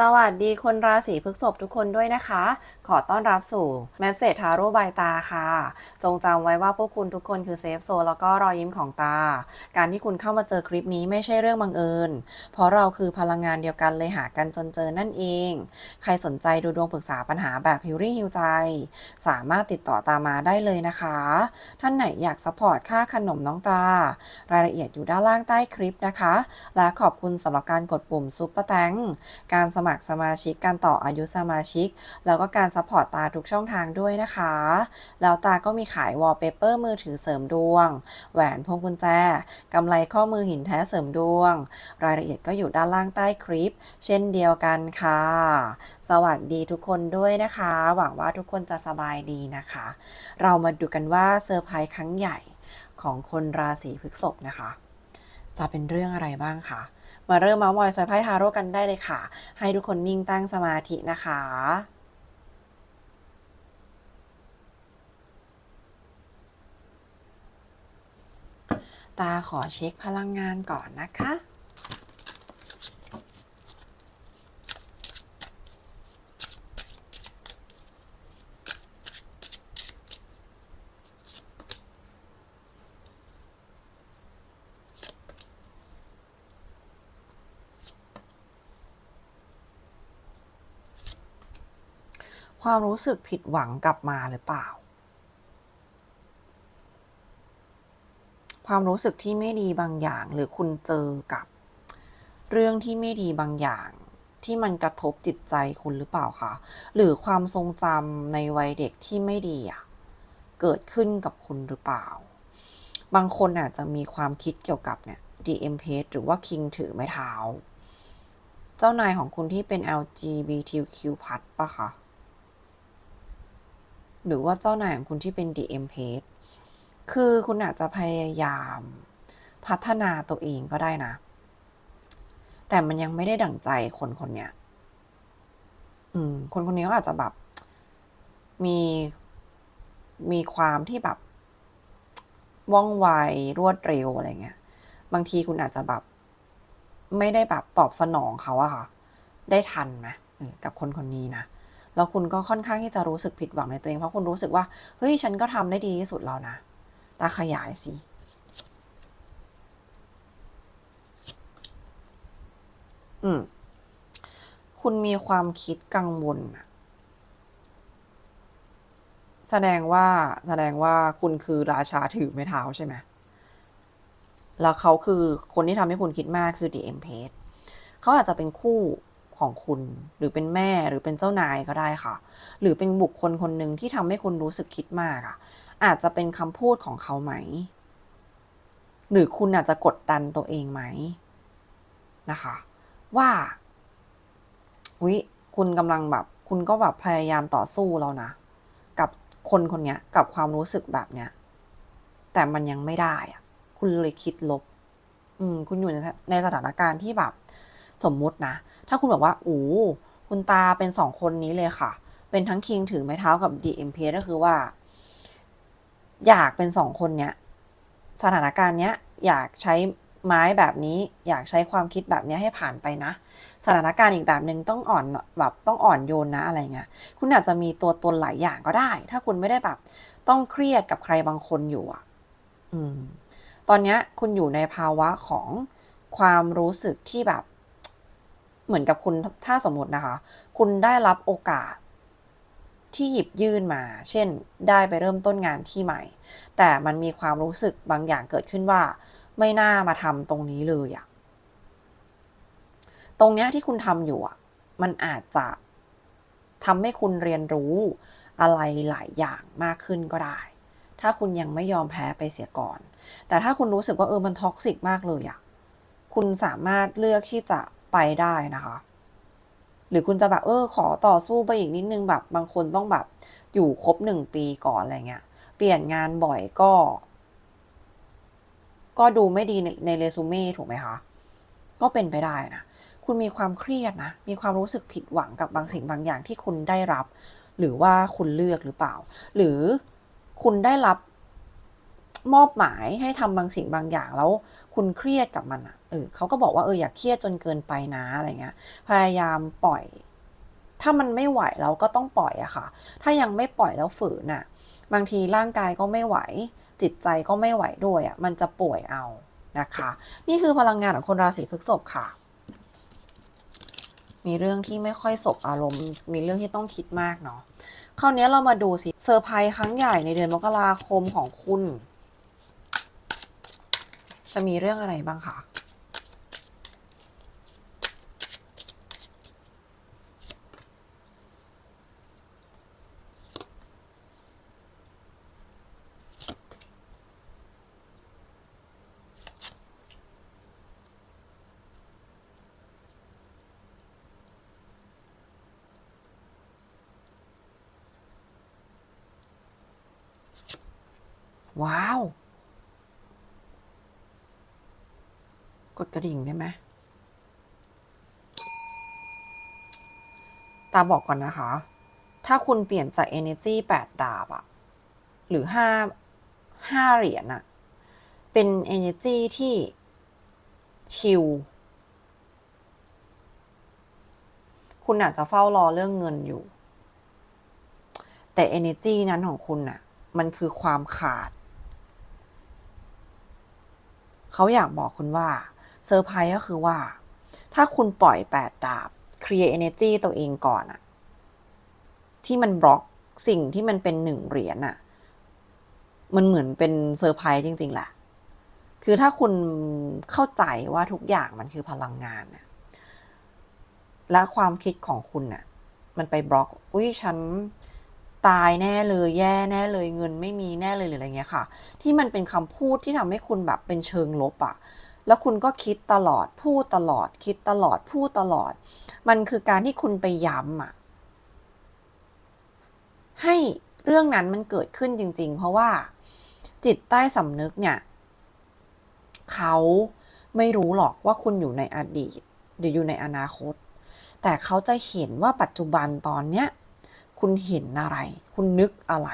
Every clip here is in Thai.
สวัสดีคนราศีพฤษภทุกคนด้วยนะคะ ขอต้อนรับสู่แมสเซจทาโร่บายตาค่ะ จงจำไว้ว่าพวกคุณทุกคนคือเซฟโซนแล้วก็รอยยิ้มของตา การที่คุณเข้ามาเจอคลิปนี้ไม่ใช่เรื่องบังเอิญ เพราะเราคือพลังงานเดียวกันเลยหากันจนเจอนั่นเอง ใครสนใจดูดวงปรึกษาปัญหาแบบฮิวรี่ฮิวใจ สามารถติดต่อตามาได้เลยนะคะ ท่านไหนอยากซัพพอร์ตค่าขนมน้องตา รายละเอียดอยู่ด้านล่างใต้คลิปนะคะ และขอบคุณสำหรับการกดปุ่มซุปเปอร์แตงการสมัครสมาชิก การต่ออายุสมาชิก แล้วก็การซัพพอร์ตตาทุกช่องทางด้วยนะคะ แล้วตาก็มีขายวอลเปเปอร์มือถือเสริมดวง แหวนพวงกุญแจกำไรข้อมือหินแท้เสริมดวง รายละเอียดก็อยู่ด้านล่างใต้คลิป เช่นเดียวกันค่ะ สวัสดีทุกคนด้วยนะคะ หวังว่าทุกคนจะสบายดีนะคะ เรามาดูกันว่าเซอร์ไพรส์ครั้งใหญ่ของคนราศีพฤษภนะคะ จะเป็นเรื่องอะไรบ้างคะ มาเริ่มมาส์มอยซอยไพ่ทาโร่กันได้เลยค่ะ ให้ทุกคนนิ่งตั้งสมาธินะคะตาขอเช็คพลังงานก่อนนะคะ ความรู้สึกผิดหวังกลับมาหรือเปล่า ความรู้สึกที่ไม่ดีบางอย่าง หรือคุณเจอกับ เรื่องที่ไม่ดีบางอย่าง ที่มันกระทบจิตใจคุณหรือเปล่าคะหรือความทรงจำในวัยเด็กที่ไม่ดีอะเกิดขึ้นกับคุณหรือเปล่า บางคนอาจจะมีความคิดเกี่ยวกับเนี่ย DM page หรือว่า King ถือไม้เท้า เจ้านายของคุณที่เป็น LGBTQ+ ปะคะ หรือว่าเจ้านายของคุณที่เป็น DM page คือคุณอาจจะพยายามพัฒนาตัวเองก็ได้นะ แต่มันยังไม่ได้ดั่งใจคนคนเนี้ยอืม คนคนนี้ก็อาจจะแบบมีมีความที่แบบว่องไวรวดเร็วอะไรเงี้ย บางทีคุณอาจจะแบบ ไม่ได้แบบตอบสนองเขาอะค่ะ ได้ทันไหมกับคนคนนี้นะ แล้วคุณก็ค่อนข้างที่จะรู้สึกผิดหวังในตัวเอง เพราะคุณรู้สึกว่า เฮ้ย ฉันก็ทำได้ดีที่สุดแล้วนะ ตาขยายสิอืม คุณมีความคิดกังวลแสดงว่าแสดงว่าคุณคือราชาถือไม้เท้าใช่ไหมแล้วเขาคือคนที่ทำให้คุณคิดมากคือ DM page เขาอาจจะเป็นคู่ ของคุณ หรือเป็นแม่หรือเป็นเจ้านายก็ได้ค่ะ หรือเป็นบุคคลคนหนึ่งที่ทำให้คุณรู้สึกคิดมากอะอาจจะเป็นคำพูดของเขาไหม หรือคุณอาจจะกดดันตัวเองไหมนะคะ ว่าวิคุณกำลังแบบ คุณก็แบบพยายามต่อสู้แล้วนะ กับคนคนนี้กับความรู้สึกแบบเนี้ยแต่มันยังไม่ได้อะคุณเลยคิดลบ อืม คุณอยู่ในสถานการณ์ที่แบบ สมมุตินะ ถ้าคุณบอกว่าโอ้คุณตาเป็นสองคนนี้เลยค่ะ เป็นทั้งคิงถือไม้เท้ากับ DMP ก็คือว่า อยากเป็นสองคนเนี้ยสถานการณ์เนี้ยอยากใช้ไม้แบบนี้ อยากใช้ความคิดแบบนี้ให้ผ่านไปนะ สถานการณ์อีกแบบหนึ่งต้องอ่อนแบบต้องอ่อนโยนนะอะไรเงี้ยคุณอาจจะมีตัวตนหลายอย่างก็ได้ ถ้าคุณไม่ได้แบบ ต้องเครียดกับใครบางคนอยู่อะ อืม ตอนเนี้ยคุณอยู่ในภาวะของความรู้สึกที่แบบ เหมือนกับคุณถ้าสมมตินะคะ คุณได้รับโอกาสที่หยิบยื่นมา เช่น ได้ไปเริ่มต้นงานที่ใหม่ แต่มันมีความรู้สึกบางอย่างเกิดขึ้นว่า ไม่น่ามาทำตรงนี้เลยอะตรงเนี้ยที่คุณทำอยู่อะมันอาจจะทำให้คุณเรียนรู้อะไรหลายอย่างมากขึ้นก็ได้ ถ้าคุณยังไม่ยอมแพ้ไปเสียก่อน แต่ถ้าคุณรู้สึกว่าเออมันท็อกซิกมากเลยอะคุณสามารถเลือกที่จะ ไปได้นะคะ หรือคุณจะแบบเออ ขอต่อสู้ไปอีกนิดนึงแบบบางคนต้องแบบอยู่ครบหนึ่งปีก่อนอะไรเงี้ย เปลี่ยนงานบ่อยก็ ก็ดูไม่ดีในในเรซูเม่ถูกไหมคะ ก็เป็นไปได้นะ คุณมีความเครียดนะ มีความรู้สึกผิดหวังกับบางสิ่งบางอย่างที่คุณได้รับ หรือว่าคุณเลือกหรือเปล่า หรือคุณได้รับ มอบหมายให้ทำบางสิ่งบางอย่างแล้วคุณเครียดกับมันอะเออเขาก็บอกว่าเอออย่าเครียดจนเกินไปนะอะไรเงี้ย พยายามปล่อย ถ้ามันไม่ไหวเราก็ต้องปล่อยอะค่ะ ถ้ายังไม่ปล่อยแล้วฝืนอะบางทีร่างกายก็ไม่ไหว จิตใจก็ไม่ไหวด้วยอะมันจะป่วยเอานะคะ นี่คือพลังงานของคนราศีพฤษภค่ะ มีเรื่องที่ไม่ค่อยสบอารมณ์ มีเรื่องที่ต้องคิดมากเนาะคราวนี้เรามาดูสิเซอร์ไพรส์ครั้งใหญ่ในเดือนมกราคมของคุณ จะมีเรื่องอะไรบ้างคะ ว้าว ก ดกระดิ่งได้ไหมตาบอกก่อนนะคะ ถ้าคุณเปลี่ยนจาก energy 8 ดาบอะหรือ 5 5 เหรียญอะเป็น energy ที่ชิลคุณอาจจะเฝ้ารอเรื่องเงินอยู่ แต่ energy นั้นของคุณน่ะ มันคือความขาด เขาอยากบอกคุณว่า เซอร์ไพรส์ก็คือว่า ถ้าคุณปล่อยแปดดาบ create energy ตัวเองก่อนอะที่มันบล็อกสิ่งที่มันเป็นหนึ่งเหรียญอะมันเหมือนเป็นเซอร์ไพรส์จริง ๆ แหละ คือถ้าคุณเข้าใจว่าทุกอย่างมันคือพลังงานน่ะและความคิดของคุณน่ะ มันไปบล็อก อุ้ยฉันตายแน่เลยแย่แน่เลยเงินไม่มีแน่เลยหรืออะไรเงี้ยค่ะ ที่มันเป็นคำพูดที่ทำให้คุณแบบเป็นเชิงลบอะ แล้วคุณก็คิดตลอด พูดตลอด คิดตลอด พูดตลอด มันคือการที่คุณไปย้ำอะให้เรื่องนั้นมันเกิดขึ้นจริง ๆ เพราะว่าจิตใต้สำนึกเนี่ย เขาไม่รู้หรอกว่าคุณอยู่ในอดีต หรืออยู่ในอนาคต แต่เขาจะเห็นว่าปัจจุบันตอนเนี้ยคุณเห็นอะไร คุณนึกอะไร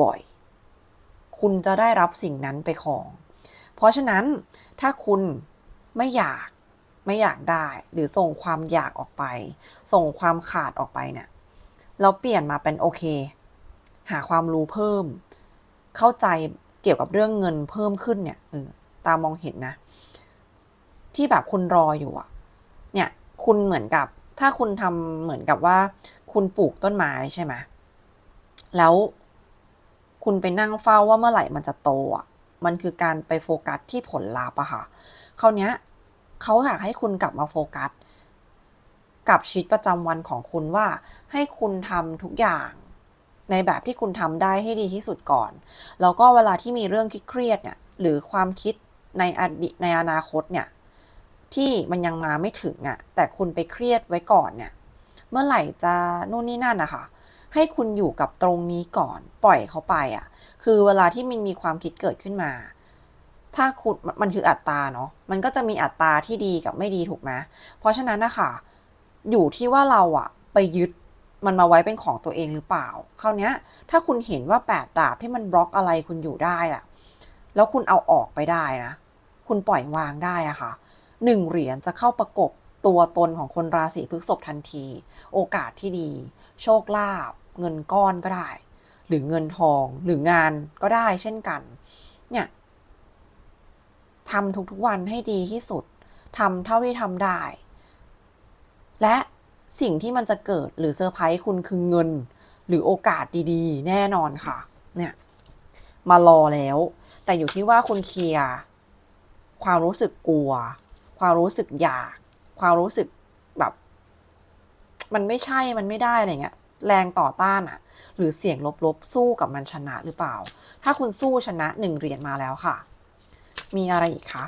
บ่อยๆ คุณจะได้รับสิ่งนั้นไปของ เพราะฉะนั้นถ้าคุณไม่อยากไม่อยากได้ หรือส่งความอยากออกไป ส่งความขาดออกไปเนี่ยเราเปลี่ยนมาเป็นโอเค หาความรู้เพิ่ม เข้าใจเกี่ยวกับเรื่องเงินเพิ่มขึ้นเนี่ยเออตามองเห็นนะ ที่แบบคุณรออยู่อะเนี่ย คุณเหมือนกับ ถ้าคุณทำเหมือนกับว่า คุณปลูกต้นไม้ใช่ไหมแล้วคุณไปนั่งเฝ้าว่าเมื่อไหร่มันจะโตอะ มันคือการไปโฟกัสที่ผลลัพธ์อะค่ะคราวเนี้ยเขาอยากให้คุณกลับมาโฟกัส กับชีวิตประจำวันของคุณว่า ให้คุณทำทุกอย่างในแบบที่คุณทำได้ให้ดีที่สุดก่อน แล้วก็เวลาที่มีเรื่องคิดเครียดเนี่ย หรือความคิดในอดีตในอนาคตเนี่ย ที่มันยังมาไม่ถึงอะ่ะ แต่คุณไปเครียดไว้ก่อนเนี่ย เมื่อไหร่จะนู่นนี่นั่นนะคะให้คุณอยู่กับตรงนี้ก่อน ปล่อยเขาไปอะ่ะ คือเวลาที่มันมีความคิดเกิดขึ้นมา ถ้าคุณมันคืออัตราเนาะมันก็จะมีอัตราที่ดีกับไม่ดีถูกไหมเพราะฉะนั้นนะคะอยู่ที่ว่าเราอะไปยึดมันมาไว้เป็นของตัวเองหรือเปล่าคราวนี้ถ้าคุณเห็นว่าแปดดาบที่มันบล็อกอะไรคุณอยู่ได้อะแล้วคุณเอาออกไปได้นะ คุณปล่อยวางได้อะค่ะหนึ่งเหรียญจะเข้าประกบตัวตนของคนราศีพฤษภทันที โอกาสที่ดี โชคลาภเงินก้อนก็ได้ หรือเงินทองหรืองานก็ได้เช่นกัน เนี่ยทำทุกๆวันให้ดีที่สุดทำเท่าที่ทำได้ และสิ่งที่มันจะเกิดหรือเซอร์ไพรส์คุณคือเงิน หรือโอกาสดีๆ แน่นอนค่ะ เนี่ยมารอแล้ว แต่อยู่ที่ว่าคุณเคลียร์ความรู้สึกกลัว ความรู้สึกอยาก ความรู้สึกแบบ มันไม่ใช่มันไม่ได้อะไรเงี้ย แรงต่อต้านอะ หรือเสี่ยงลบๆสู้กับมันชนะหรือเปล่า ถ้าคุณสู้ชนะหนึ่งเหรียญมาแล้วค่ะ มีอะไรอีกคะ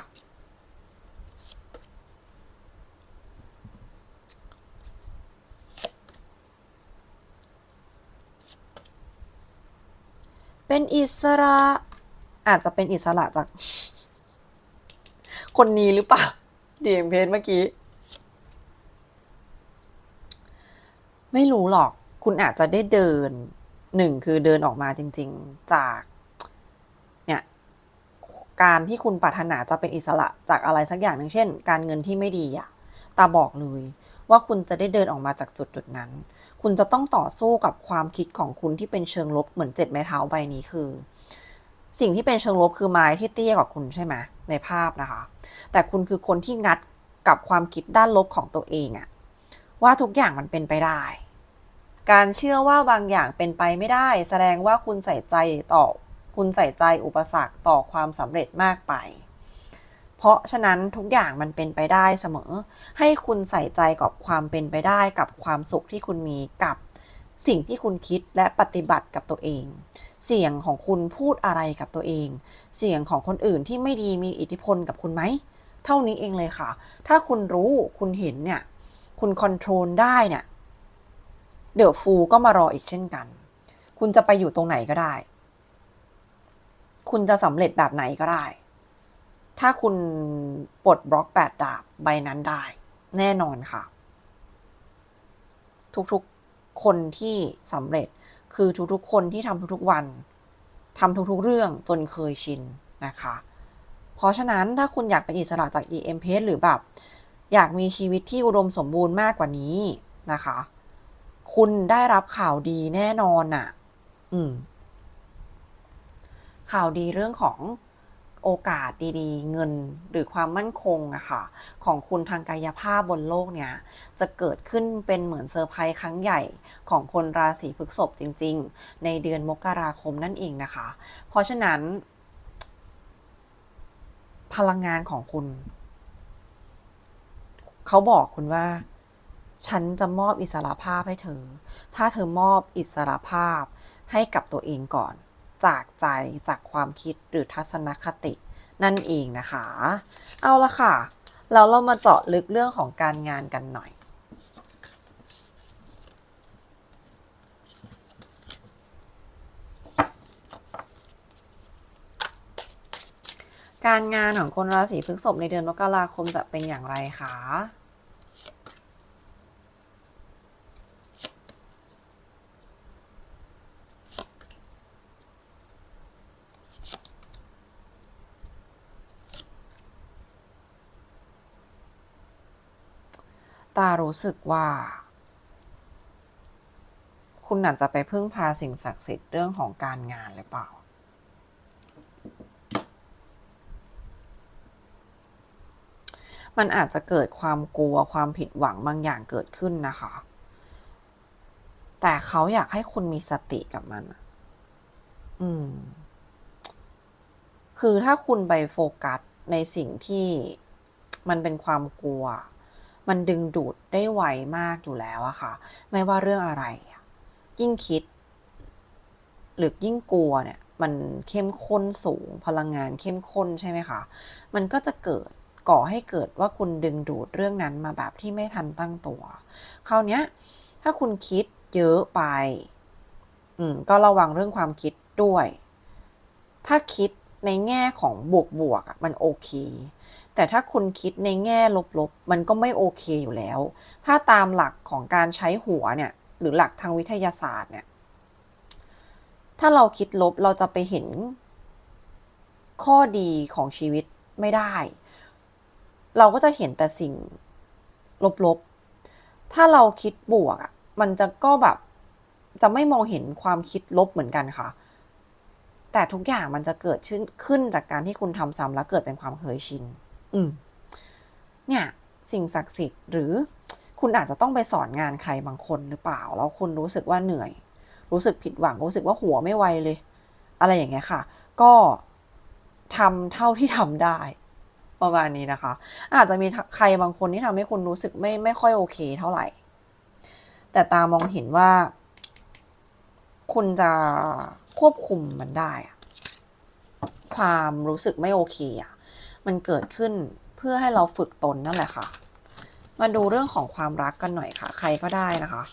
เป็นอิสระอาจจะเป็นอิสระจาก คนนี้หรือเปล่าดีเอ็มเพจเมื่อกี้ ไม่รู้หรอก คุณอาจจะได้เดินหนึ่งคือเดินออกมาจริง ๆจากเนี่ยการที่คุณปรารถนาจะเป็นอิสระจากอะไรสักอย่างหนึ่งเช่น การเงินที่ไม่ดีอะตาบอกเลยว่าคุณจะได้เดินออกมาจากจุดจุดนั้น คุณจะต้องต่อสู้กับความคิดของคุณที่เป็นเชิงลบเหมือนเจ็ดไม้เท้าใบนี้คือ สิ่งที่เป็นเชิงลบคือไม้ที่เตี้ยกว่าคุณใช่ไหมในภาพนะคะ แต่คุณคือคนที่งัดกับความคิดด้านลบของตัวเองอะว่าทุกอย่างมันเป็นไปได้ การเชื่อว่าบางอย่างเป็นไปไม่ได้ แสดงว่าคุณใส่ใจต่อคุณใส่ใจอุปสรรคต่อความสำเร็จมากไป เพราะฉะนั้นทุกอย่างมันเป็นไปได้เสมอ ให้คุณใส่ใจกับความเป็นไปได้กับความสุขที่คุณมีกับสิ่งที่คุณคิดและปฏิบัติกับตัวเอง เสียงของคุณพูดอะไรกับตัวเอง เสียงของคนอื่นที่ไม่ดีมีอิทธิพลกับคุณไหม เท่านี้เองเลยค่ะ ถ้าคุณรู้คุณเห็นเนี่ย คุณคอนโทรลได้เนี่ย เดี๋ยวฟูก็มารออีกเช่นกัน คุณจะไปอยู่ตรงไหนก็ได้ คุณจะสำเร็จแบบไหนก็ได้ ถ้าคุณปลดบล็อกแปดดาบใบนั้นได้ แน่นอนค่ะ ทุกๆคนที่สำเร็จคือทุกๆ คนที่ทำทุกๆวันทำทุกๆเรื่องจนเคยชินนะคะ เพราะฉะนั้นถ้าคุณอยากเป็นอิสระจาก EM p หรือแบบ อยากมีชีวิตที่อุดมสมบูรณ์มากกว่านี้นะคะ คุณได้รับข่าวดีแน่นอนน่ะ อืม ข่าวดีเรื่องของโอกาสดีๆ เงินหรือความมั่นคงอะค่ะ ของคุณทางกายภาพบนโลกเนี้ยจะเกิดขึ้นเป็นเหมือนเซอร์ไพรส์ครั้งใหญ่ของคนราศีพฤษภจริง ๆ ในเดือนมกราคมนั่นเองนะคะ เพราะฉะนั้น พลังงานของคุณ เขาบอกคุณว่า ฉันจะมอบอิสระภาพให้เธอ ถ้าเธอมอบอิสระภาพให้กับตัวเองก่อน จากใจจากความคิดหรือทัศนคติ นั่นเองนะคะ เอาละค่ะ แล้วเรามาเจาะลึกเรื่องของการงานกันหน่อย การงานของคนราศีพฤษภในเดือนมกราคมจะเป็นอย่างไรคะ ตารู้สึกว่า คุณอาจจะไปพึ่งพาสิ่งศักดิ์สิทธิ์เรื่องของการงานหรือเปล่า มันอาจจะเกิดความกลัวความผิดหวังบางอย่างเกิดขึ้นนะคะ แต่เขาอยากให้คุณมีสติกับมันอะอืม คือถ้าคุณไปโฟกัสในสิ่งที่มันเป็นความกลัว มันดึงดูดได้ไวมากอยู่แล้วอะค่ะ ไม่ว่าเรื่องอะไร ยิ่งคิด หรือยิ่งกลัวเนี่ย มันเข้มข้นสูงพลังงานเข้มข้นใช่ไหมคะ มันก็จะเกิดก่อให้เกิดว่าคุณดึงดูดเรื่องนั้นมาแบบที่ไม่ทันตั้งตัว คราวนี้ถ้าคุณคิดเยอะไป อืม ก็ระวังเรื่องความคิดด้วย ถ้าคิด ในแง่ของบวกบวกมันโอเค แต่ถ้าคุณคิดในแง่ลบๆ มันก็ไม่โอเคอยู่แล้ว ถ้าตามหลักของการใช้หัวเนี่ย หรือหลักทางวิทยาศาสตร์เนี่ย ถ้าเราคิดลบเราจะไปเห็นข้อดีของชีวิตไม่ได้ เราก็จะเห็นแต่สิ่งลบๆ ถ้าเราคิดบวกอะ มันจะก็แบบจะไม่มองเห็นความคิดลบเหมือนกันค่ะ แต่ทุกอย่างมันจะเกิดขึ้นขึ้นจากการที่คุณทำซ้ำแล้วเกิดเป็นความเคยชิน อืม เนี่ย สิ่งศักดิ์สิทธิ์หรือคุณอาจจะต้องไปสอนงานใครบางคนหรือเปล่า แล้วคุณรู้สึกว่าเหนื่อย รู้สึกผิดหวัง รู้สึกว่าหัวไม่ไวเลย อะไรอย่างเงี้ยค่ะ ก็ทำเท่าที่ทำได้ ประมาณนี้นะคะ อาจจะมีใครบางคนที่ทำให้คุณรู้สึกไม่ไม่ค่อยโอเคเท่าไหร่ แต่ตามองเห็นว่า คุณจะ ควบคุมมันได้ความรู้สึกไม่โอเคอะมันเกิดขึ้นเพื่อให้เราฝึกตนนั่นแหละค่ะ มาดูเรื่องของความรักกันหน่อยค่ะ ใครก็ได้นะคะ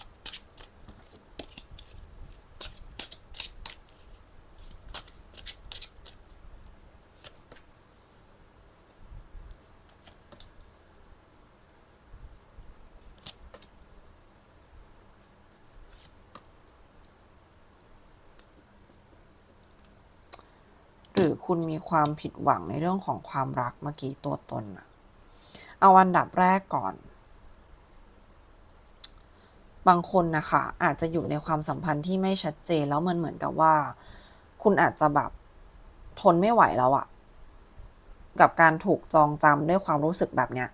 รือคุณมีความผิดหวังในเรื่องของความรักเมื่อกี้ตัวตนอะเอาอันดับแรกก่อน บางคนนะคะ อาจจะอยู่ในความสัมพันธ์ที่ไม่ชัดเจนแล้วมันเหมือนกับว่า คุณอาจจะแบบทนไม่ไหวแล้วอะกับการถูกจองจำด้วยความรู้สึกแบบเนี้ย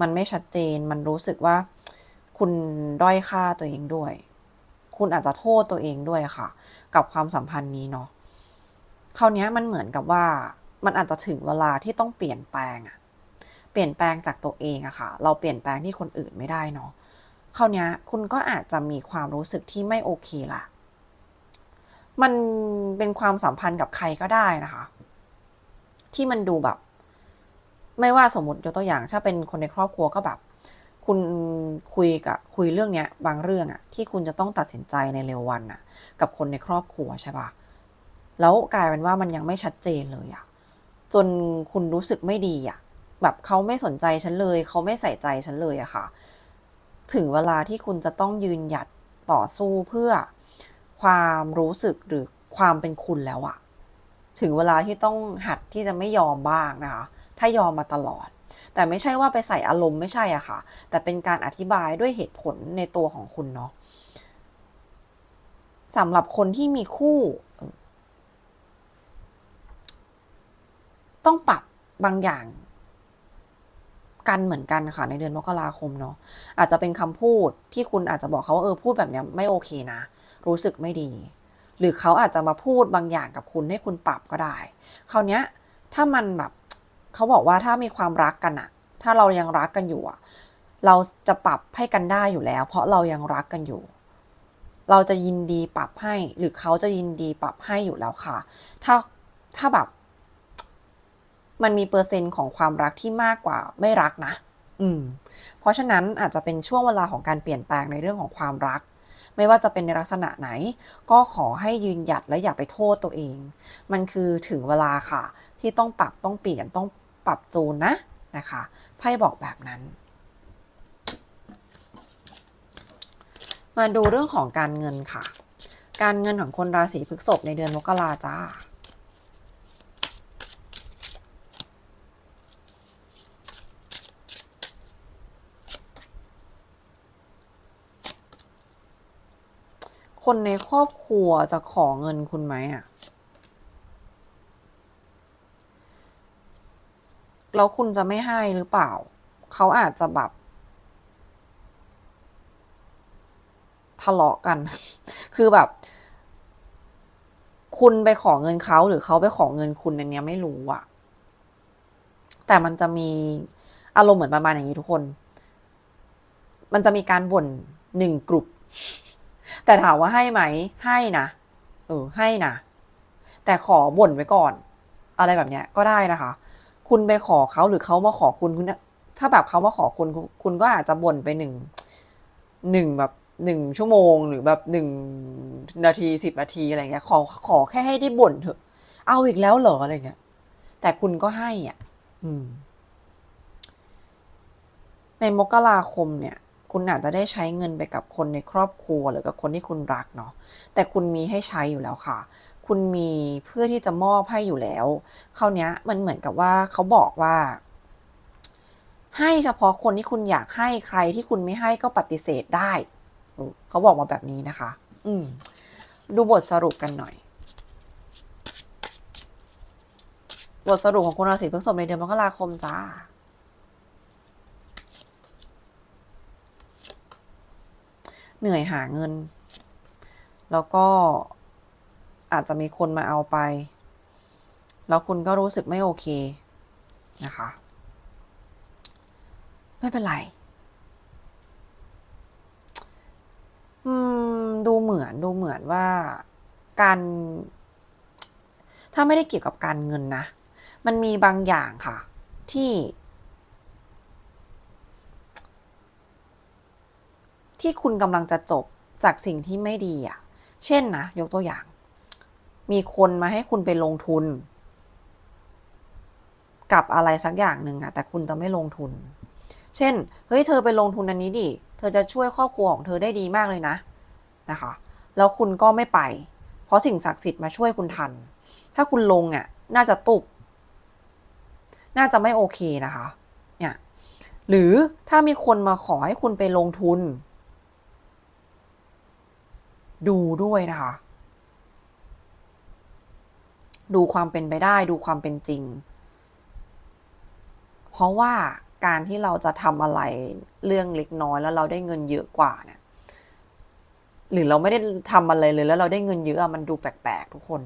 มันไม่ชัดเจน มันรู้สึกว่า คุณด้อยค่าตัวเองด้วย คุณอาจจะโทษตัวเองด้วยค่ะ กับความสัมพันธ์นี้เนาะ คราวนี้มันเหมือนกับว่ามันอาจจะถึงเวลาที่ต้องเปลี่ยนแปลงอะเปลี่ยนแปลงจากตัวเองอะค่ะ เราเปลี่ยนแปลงที่คนอื่นไม่ได้เนาะคราวนี้คุณก็อาจจะมีความรู้สึกที่ไม่โอเคละมันเป็นความสัมพันธ์กับใครก็ได้นะคะ ที่มันดูแบบ ไม่ว่าสมมติยกตัวอย่าง ถ้าเป็นคนในครอบครัวก็แบบ คุณคุยกับคุยเรื่องเนี้ย บางเรื่องอะที่คุณจะต้องตัดสินใจในเร็ววันอะกับคนในครอบครัวใช่ปะ แล้วกลายเป็นว่ามันยังไม่ชัดเจนเลยอะจนคุณรู้สึกไม่ดีอะแบบเขาไม่สนใจฉันเลย เขาไม่ใส่ใจฉันเลยอะค่ะ ถึงเวลาที่คุณจะต้องยืนหยัดต่อสู้เพื่อความรู้สึกหรือความเป็นคุณแล้วอะถึงเวลาที่ต้องหัดที่จะไม่ยอมบ้างนะคะ ถ้ายอมมาตลอด แต่ไม่ใช่ว่าไปใส่อารมณ์ไม่ใช่อะค่ะ แต่เป็นการอธิบายด้วยเหตุผลในตัวของคุณเนาะสำหรับคนที่มีคู่เออ ต้องปรับบางอย่าง กันเหมือนกันค่ะ ในเดือนมกราคมเนาะอาจจะเป็นคำพูดที่คุณอาจจะบอกเขาว่าเออพูดแบบนี้ไม่โอเคนะ รู้สึกไม่ดี หรือเขาอาจจะมาพูดบางอย่างกับคุณให้คุณปรับก็ได้คราวนี้ยถ้ามันแบบเขาบอกว่าถ้ามีความรักกันอะถ้าเรายังรักกันอยู่อะเราจะปรับให้กันได้อยู่แล้ว เพราะเรายังรักกันอยู่ เราจะยินดีปรับให้ หรือเขาจะยินดีปรับให้อยู่แล้วค่ะ ถ้าถ้าแบบ มันมีเปอร์เซ็นต์ของความรักที่มากกว่าไม่รักนะ อืม เพราะฉะนั้นอาจจะเป็นช่วงเวลาของการเปลี่ยนแปลงในเรื่องของความรัก ไม่ว่าจะเป็นในลักษณะไหน ก็ขอให้ยืนหยัดและอย่าไปโทษตัวเอง มันคือถึงเวลาค่ะ ที่ต้องปรับต้องเปลี่ยนต้องปรับจูนนะนะคะไพ่บอกแบบนั้น มาดูเรื่องของการเงินค่ะ การเงินของคนราศีพฤษภในเดือนมกราจ้า คนในครอบครัวจะขอเงินคุณไหมอะแล้วคุณจะไม่ให้หรือเปล่า เขาอาจจะแบบทะเลาะกัน คือแบบ คุณไปขอเงินเขาหรือเขาไปขอเงินคุณอันเนี้ยไม่รู้อะแต่มันจะมีอารมณ์เหมือนประมาณอย่างนี้ทุกคน มันจะมีการบ่นหนึ่งกลุ่ม แต่ถามว่าให้ไหม ให้นะเออให้นะแต่ขอบ่นไว้ก่อน อะไรแบบเนี้ยก็ได้นะคะ คุณไปขอเขาหรือเขามาขอคุณคุณถ้าแบบเขามาขอคุณคุณก็อาจจะบ่นไปหนึ่งหนึ่งแบบหนึ่งชั่วโมงหรือแบบหนึ่งนาทีสิบนาทีอะไรเงี้ยขอขอแค่ให้ได้บ่นเถอะ เอาอีกแล้วเหรออะไรเงี้ยแต่คุณก็ให้อะ อืม ในมกราคมเนี่ย คุณอาจจะได้ใช้เงินไปกับคนในครอบครัวหรือกับคนที่คุณรักเนาะแต่คุณมีให้ใช้อยู่แล้วค่ะ คุณมีเพื่อที่จะมอบให้อยู่แล้วคราวนี้มันเหมือนกับว่าเขาบอกว่า ให้เฉพาะคนที่คุณอยากให้ใครที่คุณไม่ให้ก็ปฏิเสธได้เขาบอกมาแบบนี้นะคะ อืมดูบทสรุปกันหน่อย บทสรุปของคุณราศีพฤษภในเดือนมกราคมจ้า เหนื่อยหาเงิน แล้วก็อาจจะมีคนมาเอาไป แล้วคุณก็รู้สึกไม่โอเคนะคะ ไม่เป็นไรอืมดูเหมือนดูเหมือนว่าการ ถ้าไม่ได้เกี่ยวกับการเงินนะ มันมีบางอย่างค่ะ ที่ ที่คุณกำลังจะจบจากสิ่งที่ไม่ดีอะ เช่นนะ ยกตัวอย่าง มีคนมาให้คุณไปลงทุน กับอะไรสักอย่างหนึ่งอะแต่คุณจะไม่ลงทุน เช่น เฮ้ยเธอไปลงทุนอันนี้ดิ เธอจะช่วยครอบครัวของเธอได้ดีมากเลยนะ นะคะ แล้วคุณก็ไม่ไป เพราะสิ่งศักดิ์สิทธิ์มาช่วยคุณทัน ถ้าคุณลงอะ น่าจะตุบ น่าจะไม่โอเคนะคะ เนี่ย หรือถ้ามีคนมาขอให้คุณไปลงทุน ดูด้วยนะคะ ดูความเป็นไปได้ดูความเป็นจริง เพราะว่าการที่เราจะทำอะไรเรื่องเล็กน้อยแล้วเราได้เงินเยอะกว่าเนี่ย หรือเราไม่ได้ทำอะไรเลยแล้วเราได้เงินเยอะอะมันดูแปลกๆทุกคน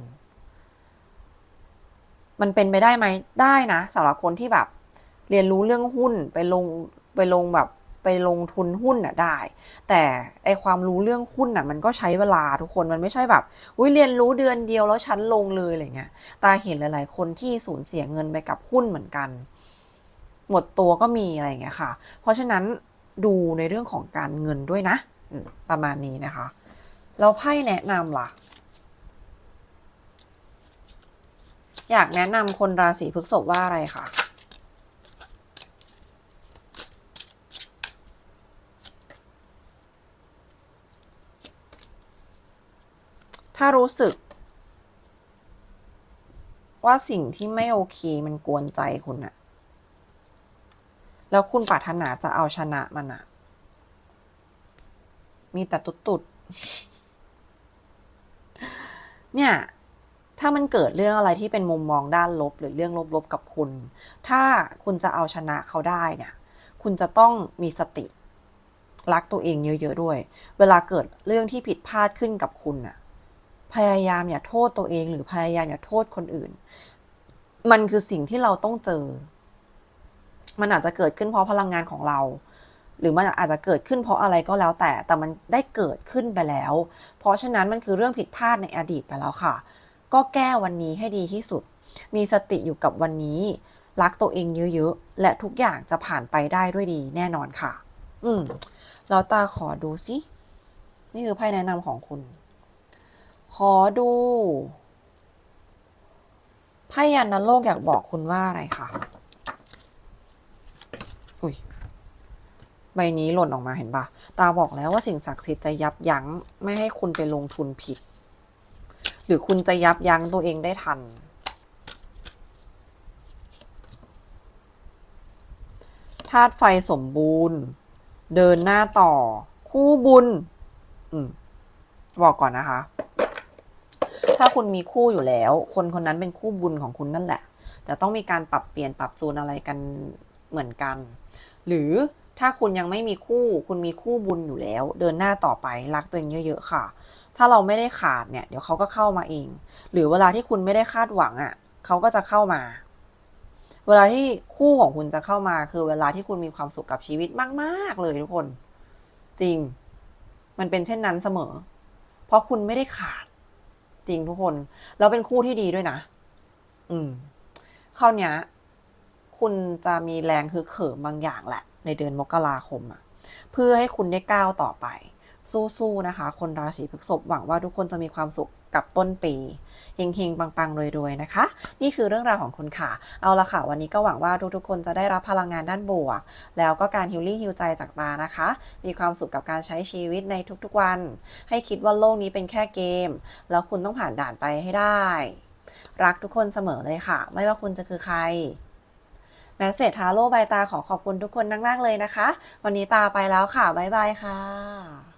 มันเป็นไปได้ไหมได้นะสำหรับคนที่แบบ เรียนรู้เรื่องหุ้นไปลงไปลงแบบ ไปลงทุนหุ้นน่ะได้ แต่ไอความรู้เรื่องหุ้นน่ะมันก็ใช้เวลาทุกคนมันไม่ใช่แบบอุ้ยเรียนรู้เดือนเดียวแล้วฉันลงเลยอะไรเงี้ยตาเห็นหลาย ๆ คนที่สูญเสียเงินไปกับหุ้นเหมือนกัน หมดตัวก็มีอะไรเงี้ยค่ะ เพราะฉะนั้นดูในเรื่องของการเงินด้วยนะประมาณนี้นะคะแล้วไพ่แนะนำล่ะอยากแนะนำคนราศีพฤษภว่าอะไรคะ ถ้ารู้สึก ว่าสิ่งที่ไม่โอเคมันกวนใจคุณอะแล้วคุณปรารถนาจะเอาชนะมันอะมีแต่ตุดตุดเนี่ยถ้ามันเกิดเรื่องอะไรที่เป็นมุมมองด้านลบหรือเรื่องลบๆกับคุณ ถ้าคุณจะเอาชนะเขาได้เนี่ย คุณจะต้องมีสติ รักตัวเองเยอะ ๆ ด้วย เวลาเกิดเรื่องที่ผิดพลาดขึ้นกับคุณน่ะ พยายามอย่าโทษตัวเอง หรือพยายามอย่าโทษคนอื่น มันคือสิ่งที่เราต้องเจอ มันอาจจะเกิดขึ้นเพราะพลังงานของเรา หรือมันอาจจะเกิดขึ้นเพราะอะไรก็แล้วแต่ แต่มันได้เกิดขึ้นไปแล้ว เพราะฉะนั้นมันคือเรื่องผิดพลาดในอดีตไปแล้วค่ะ ก็แก้วันนี้ให้ดีที่สุด มีสติอยู่กับวันนี้ รักตัวเองเยอะๆ และทุกอย่างจะผ่านไปได้ด้วยดีแน่นอนค่ะ อืม เราตาขอดูสิ นี่คือไพ่แนะนำของคุณ ขอดูไพ่ยันนั้นโลกอยากบอกคุณว่าอะไรคะอุ้ยใบนี้หล่นออกมาเห็นปะตาบอกแล้วว่าสิ่งศักดิ์สิทธิ์จะยับยั้งไม่ให้คุณไปลงทุนผิด หรือคุณจะยับยั้งตัวเองได้ทัน ธาตุไฟสมบูรณ์ เดินหน้าต่อ คู่บุญ อืม บอกก่อนนะคะ ถ้าคุณมีคู่อยู่แล้ว คนคนนั้นเป็นคู่บุญของคุณนั่นแหละ แต่ต้องมีการปรับเปลี่ยนปรับจูนอะไรกันเหมือนกัน หรือถ้าคุณยังไม่มีคู่คุณมีคู่บุญอยู่แล้ว เดินหน้าต่อไปรักตัวเองเยอะๆค่ะ ถ้าเราไม่ได้ขาดเนี่ย เดี๋ยวเขาก็เข้ามาเอง หรือเวลาที่คุณไม่ได้คาดหวังอะ่ะเขาก็จะเข้ามา เวลาที่คู่ของคุณจะเข้ามาคือเวลาที่คุณมีความสุขกับชีวิตมากๆเลยทุกคน จริง มันเป็นเช่นนั้นเสมอ เพราะคุณไม่ได้ขาด จริงทุกคน แล้วเป็นคู่ที่ดีด้วยนะ อืมคราวเนี้ย คุณจะมีแรงฮึกเหิมบางอย่างแหละ ในเดือนมกราคมอะเพื่อให้คุณได้ก้าวต่อไป สู้ๆนะคะ คนราศีพฤษภหวังว่าทุกคนจะมีความสุข กับต้นปีเฮงๆ ปังๆ รวยๆ นะคะ นี่คือเรื่องราวของคุณค่ะ เอาละค่ะ วันนี้ก็หวังว่าทุกๆ คนจะได้รับพลังงานด้านบวก แล้วก็การฮิลลิ่งฮิวใจจากตานะคะ มีความสุขกับการใช้ชีวิตในทุกๆ วัน ให้คิดว่าโลกนี้เป็นแค่เกม แล้วคุณต้องผ่านด่านไปให้ได้ รักทุกคนเสมอเลยค่ะ ไม่ว่าคุณจะคือใครแมสเซจฮาโลบายตาขอขอบคุณทุกคนมากๆเลยนะคะ วันนี้ตาไปแล้วค่ะ บ๊ายบายค่ะ